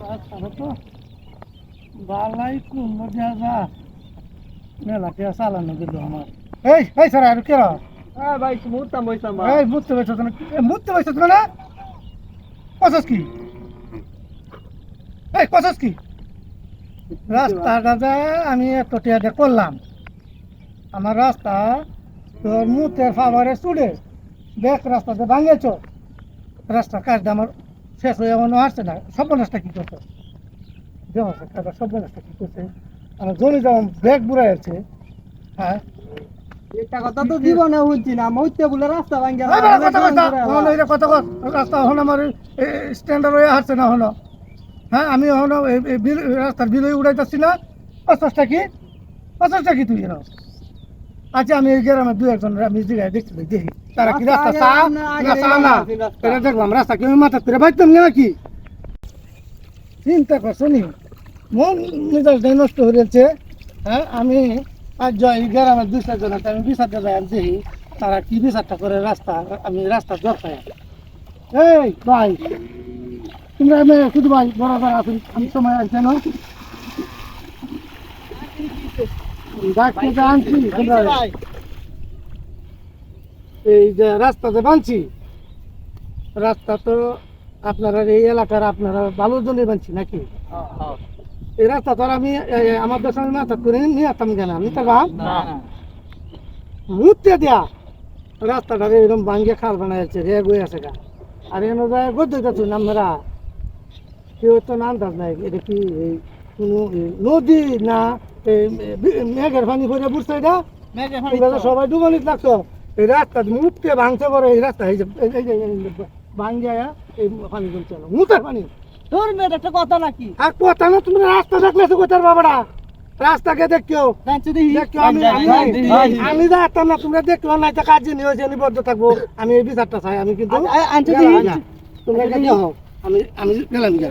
রাস্তাটা তো বালাই কোন দেওয়া যা মেলা টিয়া চালানো দিল আমার এই এই স্যার আর কেরা হ্যাঁ ভাই মুহূর্তাম বইতাম এই মুততে বসে না এ, বসে না? কসস কি? এই কসস কি? রাস্তাটা যা আমি এত করলাম আমার রাস্তা তোর মুতের ফাভারে চুড়ে দেখ রাস্তাতে ভাঙেছ। রাস্তা কাজটা আমার শেষ হয়ে এমনও আসছে না সর্বনাশটা কি করছে? দেহ কাজটা সর্বনাশটা কি করছে? আমার জমি যেমন ব্যাগ বুড়াই আছে হ্যাঁ? একটা কথা তো জীবনে হচ্ছি না মুহূর্তে বলে রাস্তা ভাঙ্গে কথা কথা কথা রাস্তা হলো আমার স্ট্যান্ডার্ড হয়ে আসছে না হলো? হ্যাঁ আমি বিল রাস্তার বিল উড়াইতেছি না পঞ্চাশটা কি? পঞ্চাশটা কি তুই আচ্ছা আমি এই গ্রামে দু একজন আমি জিগায় দেখছি দেখি। তারা কি রাস্তা চা না, চা না। এটা দেখলাম রাস্তা কি আমি মাথা করে বাইতাম না কি চিন্তা করছ নি? মন মেজাজটাই নষ্ট হয়ে যাচ্ছে হ্যাঁ আমি আজ যাই গ্রামে দুই চারজন আছে আমি বিচারতে যাই আমি দেখি তারা কি বিচারটা করে রাস্তা আমি রাস্তা দরকার। এই ভাই তোমরা আমি শুধু ভাই বড় আছেন আমি সময় আছে না। ডাক্তার আনছি তোমরা এই যে রাস্তাতে বানছি রাস্তা তো আপনারা এই এলাকার আপনারা ভালোর জন্য বানছি নাকি? এই রাস্তা তো আমি আমার দেশের মাথা করে নিয়ে আসতাম কেন? আমি তো ভাব মুহূর্তে দেয়া রাস্তাটা এরকম ভাঙ্গে খাল বানাইছে রে গই আছে গা। আর এনে যায় গদ্য যাচ্ছ আমরা কেউ তো না আন্দাজ নাই এটা কি এই কোনো নদী না মেঘের পানি করে বুঝছে এটা? সবাই ডুবানিত লাগছো এই রাস্তা মুখতে ভাঙছে পরে এই রাস্তা এই যে এই যে- এই যে- যে পানি না মুখের পানি। তোর মেয়ের একটা কথা নাকি? আর কথা না তুমি রাস্তা দেখলে তো কোথার বাবাটা রাস্তাকে দেখি। দেখো আমি আমি যাইতাম না তোমরা দেখল না এটা কাজ নিয়ে হয়েছে আমি বদ্ধ থাকব। আমি এই বিচারটা চাই আমি কিন্তু আ- আ- আনছে গেলাম দেখি। না। তোমরা এটা দেখো আমি আমি গেলাম গিয়া